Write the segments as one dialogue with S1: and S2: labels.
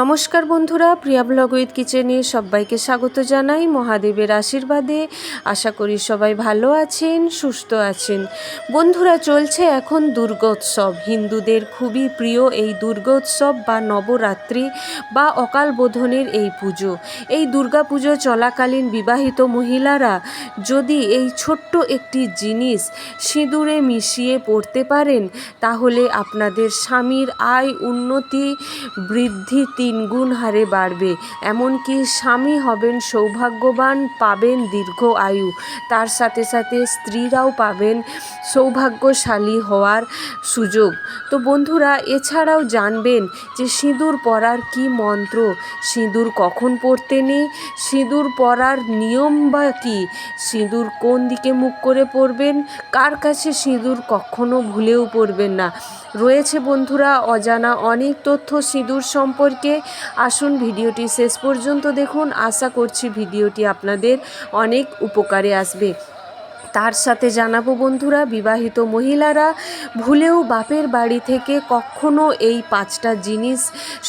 S1: নমস্কার বন্ধুরা, প্রিয়া blog with কিচেনে সবাইকে স্বাগত জানাই মহাদেবের আশীর্বাদে। আশা করি সবাই ভালো আছেন, সুস্থ আছেন। বন্ধুরা, চলছে এখন দুর্গোৎসব। হিন্দুদের খুবই প্রিয় এই দুর্গোৎসব বা নবরাত্রি বা অকাল বোধনের এই পুজো। এই দুর্গা পুজো চলাকালীন বিবাহিত মহিলারা যদি এই ছোট্ট একটি জিনিস সিঁদুরে মিশিয়ে পড়তে পারেন, তাহলে আপনাদের স্বামীর আয় উন্নতি বৃদ্ধি তিনগুণ হারে বাড়বে। এমনকি স্বামী হবেন সৌভাগ্যবান, পাবেন দীর্ঘ আয়ু। তার সাথে সাথে স্ত্রীরাও পাবেন সৌভাগ্যশালী হওয়ার সুযোগ। তো বন্ধুরা, এছাড়াও জানবেন যে সিঁদুর পরার কি মন্ত্র? সিঁদুর কখন পরতে নেই সিঁদুর পরার নিয়ম বা কী? সিঁদুর কোন দিকে মুখ করে পরবেন কার কাছে সিঁদুর কখনো ভুলেও পরবেন না? রয়েছে বন্ধুরা, অজানা অনেক তথ্য সিঁদুর সম্পর্কে। আসুন ভিডিওটি শেষ পর্যন্ত দেখুন। আশা করছি ভিডিওটি আপনাদের অনেক উপকারে আসবে। তার সাথে জানাব বন্ধুরা, বিবাহিত মহিলারা ভুলেও বাপের বাড়ি থেকে কখনো এই পাঁচটা জিনিস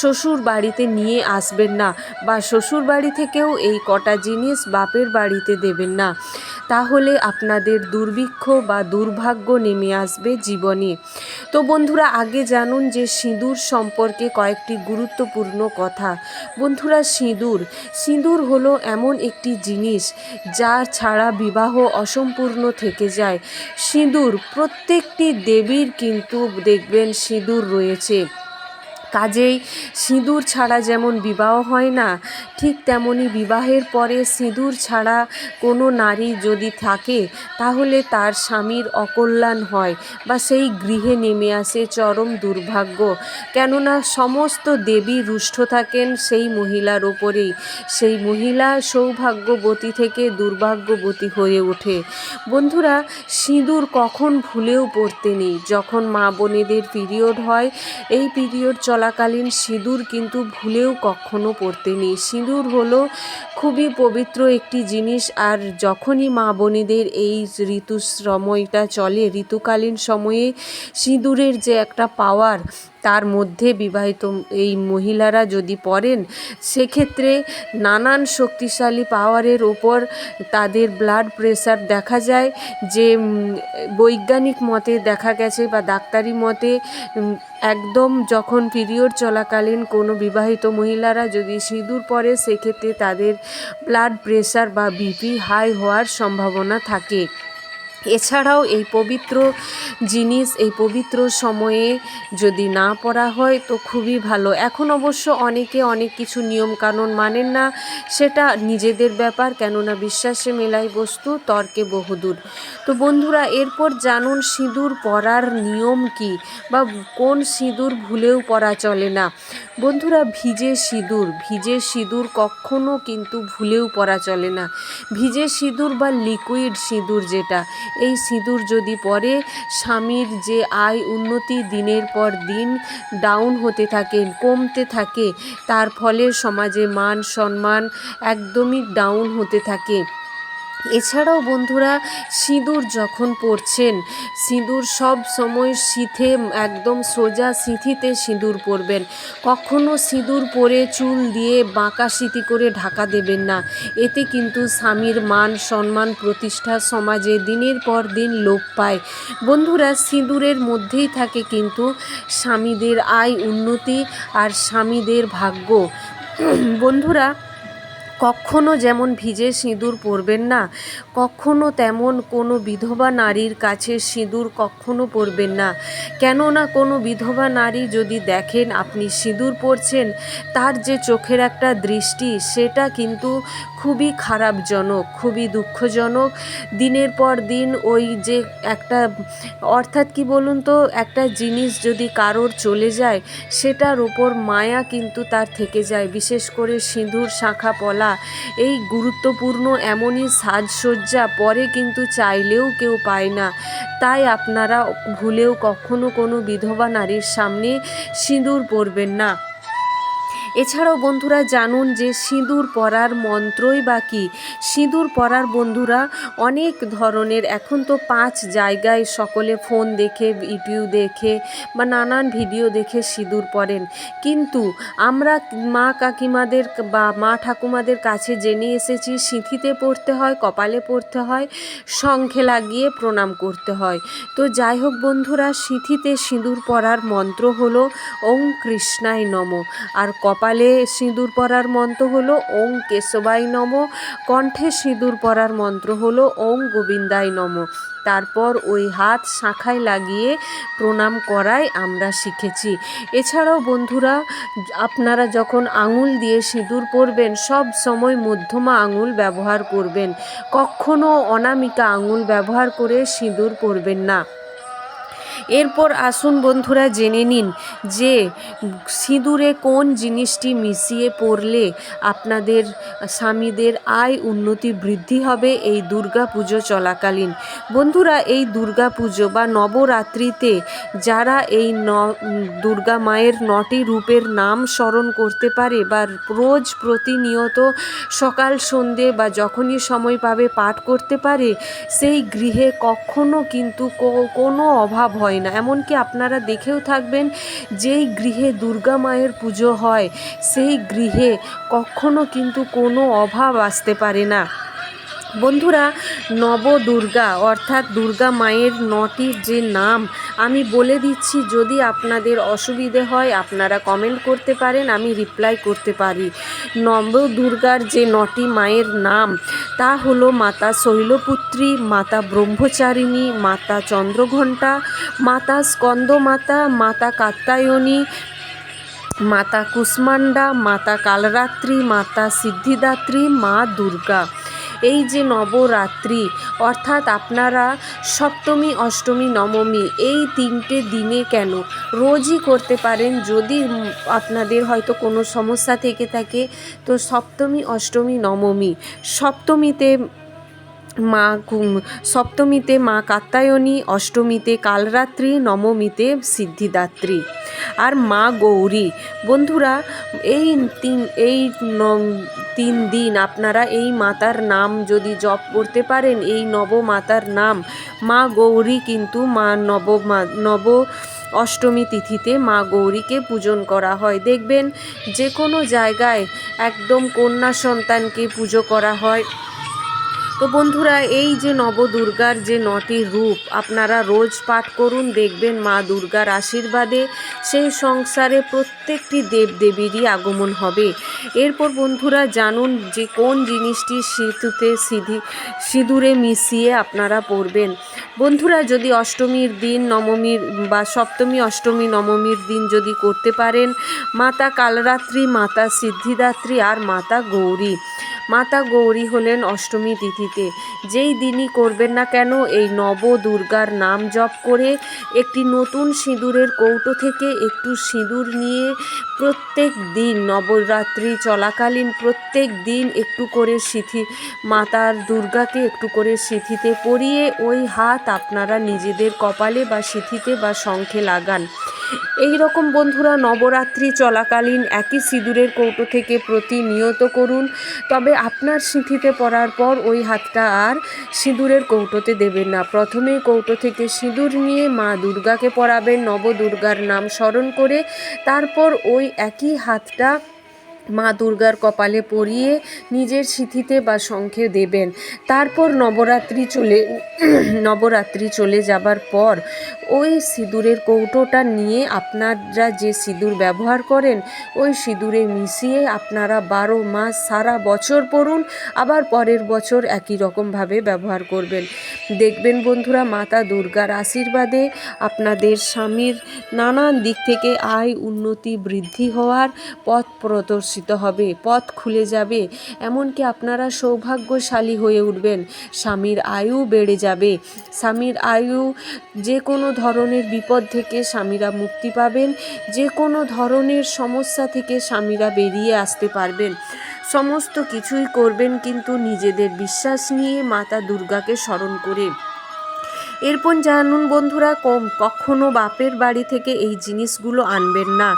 S1: শ্বশুর বাড়িতে নিয়ে আসবেন না বা শ্বশুর বাড়ি থেকেও এই কটা জিনিস বাপের বাড়িতে দেবেন না। তাহলে আপনাদের দুর্ভিক্ষ বা দুর্ভাগ্য নেমে আসবে জীবনে। তো বন্ধুরা, আগে জানুন যে সিঁদুর সম্পর্কে কয়েকটি গুরুত্বপূর্ণ কথা। বন্ধুরা, সিঁদুর সিঁদুর হলো এমন একটি জিনিস যা ছাড়া বিবাহ অসম্পূর্ণ থেকে যায়। সিঁদুর প্রত্যেকটি দেবীর কিন্তু দেখবেন সিঁদুর রয়েছে। কাজেই সিঁদুর ছাড়া যেমন বিবাহ হয় না, ঠিক তেমনি বিবাহের পরে সিঁদুর ছাড়া কোনো নারী যদি থাকে, তাহলে তার স্বামীর অকল্যাণ হয় বা সেই গৃহে নেমে আসে চরম দুর্ভাগ্য। কেননা সমস্ত দেবী রুষ্ট থাকেন সেই মহিলার ওপরেই। সেই মহিলা সৌভাগ্যবতী থেকে দুর্ভাগ্যবতী হয়ে ওঠে। বন্ধুরা, সিঁদুর কখন ভুলেও পড়তে নেই। যখন মা বোনেদের পিরিয়ড হয়, এই পিরিয়ড চলাকালীন সিঁদুর কিন্তু ভুলেও কখনো পড়তে নেই সিঁদুর হলো খুবই পবিত্র একটি জিনিস, আর যখনই মা বোনেদের এই ঋতুসময়টা চলে, ঋতুকালীন সময়ে সিঁদুরের যে একটা পাওয়ার তার মধ্যে বিবাহিত এই মহিলারা যদি পড়েন, সেক্ষেত্রে নানান শক্তিশালী পাওয়ারের ওপর তাদের ব্লাড প্রেশার দেখা যায়, যে বৈজ্ঞানিক মতে দেখা গেছে বা ডাক্তারি মতে একদম যখন পিরিয়ড চলাকালীন কোনো বিবাহিত মহিলারা যদি সিঁদুর পরে, সেক্ষেত্রে তাদের ব্লাড প্রেশার বা বিপি হাই হওয়ার সম্ভাবনা থাকে। এছাড়াও এই পবিত্র জিনিস, এই পবিত্র সময়ে যদি না পড়া হয় তো খুবই ভালো। এখন অবশ্য অনেকে অনেক কিছু নিয়মকানুন মানেন না, সেটা নিজেদের ব্যাপার, কেননা বিশ্বাসে মেলাই বস্তু, তর্কে বহুদূর। তো বন্ধুরা, এরপর জানুন সিঁদুর পরার নিয়ম কি বা কোন সিঁদুর ভুলেও পরা চলে না। বন্ধুরা, ভিজে সিঁদুর ভিজে সিঁদুর কখনো কিন্তু ভুলেও পরা চলে না। ভিজে সিঁদুর বা লিকুইড সিঁদুর যেটা এই সিঁদুর যদি পরে স্বামীর যে আয় উন্নতি দিনের পর দিন ডাউন হতে থাকে, কমতে থাকে, তার ফলে সমাজে মান সম্মান একদমই ডাউন হতে থাকে। এছাড়াও বন্ধুরা, সিঁদুর যখন পরছেন, সিঁদুর সব সময় সিঁথে একদম সোজা সিঁথিতে সিঁদুর পরবেন। কখনো সিঁদুর পরে চুল দিয়ে বাঁকা সিঁথি করে ঢাকা দেবেন না। এতে কিন্তু স্বামীর মান, সম্মান, প্রতিষ্ঠা সমাজে দিনের পর দিন লোপ পায়। বন্ধুরা, সিঁদুরের মধ্যেই থাকে কিন্তু স্বামীদের আয় উন্নতি আর স্বামীদের ভাগ্য। বন্ধুরা কখনো যেমন ভিজে সিঁদুর পরবেন না, কখনো তেমন কোনো বিধবা নারীর কাছে সিঁদুর কখনো পরবেন না। কেননা কোনো বিধবা নারী যদি দেখেন আপনি সিঁদুর পরছেন, তার যে চোখের একটা দৃষ্টি, সেটা কিন্তু খুবই খারাপজনক, খুবই দুঃখজনক। দিনের পর দিন ওই যে একটা, অর্থাৎ কি বলুন তো, একটা জিনিস যদি কারোর চলে যায়, সেটার ওপর মায়া কিন্তু তার থেকে যায়। বিশেষ করে সিঁদুর, শাঁখা, পলা এই গুরুত্বপূর্ণ এমনই সাজসজ্জা পরে কিন্তু চাইলেও কেউ পায় না। তাই আপনারা ভুলেও কখনো কোনো বিধবা নারীর সামনে সিঁদুর পরবেন না। এছাড়াও বন্ধুরা জানুন যে সিঁদুর পরার মন্ত্রই বা কী? সিঁদুর পরার বন্ধুরা অনেক ধরনের, এখন তো পাঁচ জায়গায় সকলে ফোন দেখে ইউটিউব দেখে বা নানান ভিডিও দেখে সিঁদুর পরেন। কিন্তু আমরা মা কাকিমাদের বা মা ঠাকুমাদের কাছে জেনে এসেছি, সিঁথিতে পড়তে হয়, কপালে পড়তে হয়, শঙ্খে লাগিয়ে প্রণাম করতে হয়। তো যাই হোক বন্ধুরা, সিঁথিতে সিঁদুর পরার মন্ত্র হলো ওং কৃষ্ণায় নম। আর কপালে সিঁদুর পরার মন্ত্র হলো ওং কেশবাই নম, কণ্ঠে সিঁদুর পরার মন্ত্র হলো ওং গোবিন্দাই নম। তারপর ওই হাত শাখায় লাগিয়ে প্রণাম করাই আমরা শিখেছি। এছাড়াও বন্ধুরা, আপনারা যখন আঙুল দিয়ে সিঁদুর পরবেন, সব সময় মধ্যমা আঙুল ব্যবহার করবেন। কখনো অনামিকা আঙুল ব্যবহার করে সিঁদুর পরবেন না। এরপর আসুন বন্ধুরা জেনে নিন যে সিঁদুরে কোন জিনিসটি মিশিয়ে পড়লে আপনাদের স্বামীদের আয় উন্নতি বৃদ্ধি হবে? এই দুর্গা পুজো চলাকালীন। বন্ধুরা, এই দুর্গা পুজো বা নবরাত্রিতে যারা এই ন, দুর্গা মায়ের নটি রূপের নাম স্মরণ করতে পারে বা রোজ প্রতিনিয়ত সকাল সন্ধে বা যখনই সময় পাবে পাঠ করতে পারে, সেই গৃহে কখনো কিন্তু কোনো অভাব হয় না। এমনকি আপনারা দেখেও থাকবেন যেই গৃহে দুর্গা মায়ের পুজো হয়, সেই গৃহে কখনো কিন্তু কোনো অভাব আসতে পারে না। বন্ধুরা, নবদুর্গা, অর্থাৎ দুর্গা মায়ের নটির যে নাম, আমি বলে দিচ্ছি, যদি আপনাদের অসুবিধে হয়, আপনারা কমেন্ট করতে পারেন, আমি রিপ্লাই করতে পারি। নবদুর্গার যে নটি মায়ের নাম, তা হলো মাতা শৈলপুত্রী, মাতা ব্রহ্মচারিণী, মাতা চন্দ্রঘণ্টা, মাতা স্কন্দমাতা, মাতা কাত্তায়নী মাতা কুষ্মাণ্ডা, মাতা কালরাত্রি, মাতা সিদ্ধিদাত্রী, মা দুর্গা। এই যে নবরাত্রি, অর্থাৎ আপনারা সপ্তমী, অষ্টমী, নবমী, এই তিনটে দিনে কেন? রোজই করতে পারেন যদি আপনাদের হয়তো কোনো সমস্যা থেকে থাকে। তো সপ্তমী, অষ্টমী, নবমী, সপ্তমীতে মা সপ্তমীতে মা কাত্তায়নী অষ্টমীতে কালরাত্রি, নবমীতে সিদ্ধিদাত্রী। আর মা গৌরী। বন্ধুরা, এই তিন এই তিন দিন আপনারা এই মাতার নাম যদি জপ করতে পারেন, এই নবমাতার নাম, মা গৌরী কিন্তু মা নব নব অষ্টমী তিথিতে মা গৌরীকে পূজন করা হয়। দেখবেন যে কোনো জায়গায় একদম কন্যা সন্তানকে পুজো করা হয়। তো বন্ধুরা, এই যে নবদুর্গার যে নটি রূপ, আপনারা রোজ পাঠ করুন, দেখবেন মা দুর্গার আশীর্বাদে সেই সংসারে প্রত্যেকটি দেবদেবীরই আগমন হবে। এরপর বন্ধুরা, জানুন যে কোন জিনিসটি সিঁথুতে সিঁধি, সিঁদুরে মিশিয়ে আপনারা পরবেন। বন্ধুরা, যদি অষ্টমীর দিন, নবমীর বা সপ্তমী, অষ্টমী, নবমীর দিন যদি করতে পারেন, মাতা কালরাত্রি, মাতা সিদ্ধিদাত্রী আর মাতা গৌরী। মাতা গৌরী হলেন অষ্টমী তিথিতে। যেই দিনই করবেন না কেন, এই নব দুর্গার নাম জপ করে একটি নতুন সিঁদুরের কৌটো থেকে একটু সিঁদুর নিয়ে প্রত্যেক দিন নবরাত্রি চলাকালীন প্রত্যেক দিন একটু করে সিথি মাতার দুর্গাকে একটু করে সিথিতে পরিয়ে ওই হাত আপনারা নিজেদের কপালে বা সিথিতে বা শঙ্খে লাগান। এই রকম বন্ধুরা নবরাত্রি চলাকালীন একই সিঁদুরের কৌটো থেকে প্রতিনিয়ত করুন। তবে আপনার সিঁথিতে পড়ার পর ওই হাতটা আর সিঁদুরের কৌটোতে দেবেন না। প্রথমেই কৌটো থেকে সিঁদুর নিয়ে মা দুর্গাকে পরাবেন নবদুর্গার নাম স্মরণ করে। তারপর ওই একই হাতটা মা দুর্গার কপালে পরিয়ে নিজের সিথিতে বা শঙ্খে দেবেন। তারপর নবরাত্রি চলে নবরাত্রি চলে যাবার পর ওই সিঁদুরের কৌটোটা নিয়ে আপনারা যে সিঁদুর ব্যবহার করেন, ওই সিঁদুরে মিশিয়ে আপনারা বারো মাস সারা বছর পড়ুন, আবার পরের বছর একই রকমভাবে ব্যবহার করবেন। দেখবেন বন্ধুরা, মাতা দুর্গার আশীর্বাদে আপনাদের স্বামীর নানান দিক থেকে আয় উন্নতি বৃদ্ধি হওয়ার পথ প্রদর্শিত হবে, পথ খুলে যাবে। এমনকি আপনারা সৌভাগ্যশালী হয়ে উঠবেন। স্বামীর আয়ু বেড়ে যাবে। স্বামীর আয়ু যে কোনো ধরনের বিপদ থেকে স্বামীরা মুক্তি পাবেন। যে কোনো ধরনের সমস্যা থেকে স্বামীরা বেরিয়ে আসতে পারবেন। সমস্ত কিছুই করবেন কিন্তু নিজেদের বিশ্বাস নিয়ে মাতা দুর্গাকে স্মরণ করে। এরপর জানুন বন্ধুরা, কম কখনো বাপের বাড়ি থেকে এই জিনিসগুলো আনবেন না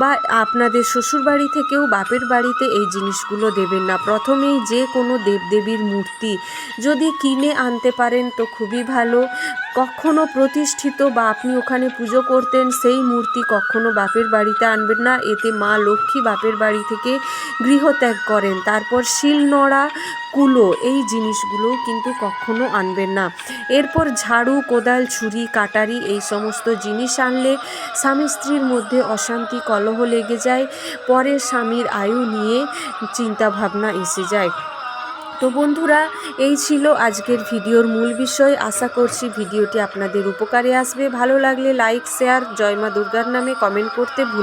S1: বা আপনাদের শ্বশুর বাড়ি থেকেও বাপের বাড়িতে এই জিনিসগুলো দেবেন না। প্রথমেই যে কোনো দেবদেবীর মূর্তি যদি কিনে আনতে পারেন তো খুবই ভালো। কখনো প্রতিষ্ঠিত বা আপনি ওখানে পুজো করতেন, সেই মূর্তি কখনো বাপের বাড়িতে আনবেন না। এতে মা লক্ষ্মী বাপের বাড়ি থেকে গৃহত্যাগ করেন। তারপর শিলনোড়া, কুলো এই জিনিসগুলো কিন্তু কখনো আনবেন না। এরপর ঝাড়ু, কোদাল, ছুরি, কাটারি এই সমস্ত জিনিস আনলে স্বামী স্ত্রীর মধ্যে অশান্তি, কলহ লেগে যায়। পরে স্বামীর আয়ু নিয়ে চিন্তা ভাবনা এসে যায়। তো বন্ধুরা, এই ছিল আজকের ভিডিওর মূল বিষয়। আশা করছি ভিডিওটি আপনাদের উপকারে আসবে। ভালো লাগলে লাইক শেয়ার জয় মা দুর্গার নামে কমেন্ট করতে ভুল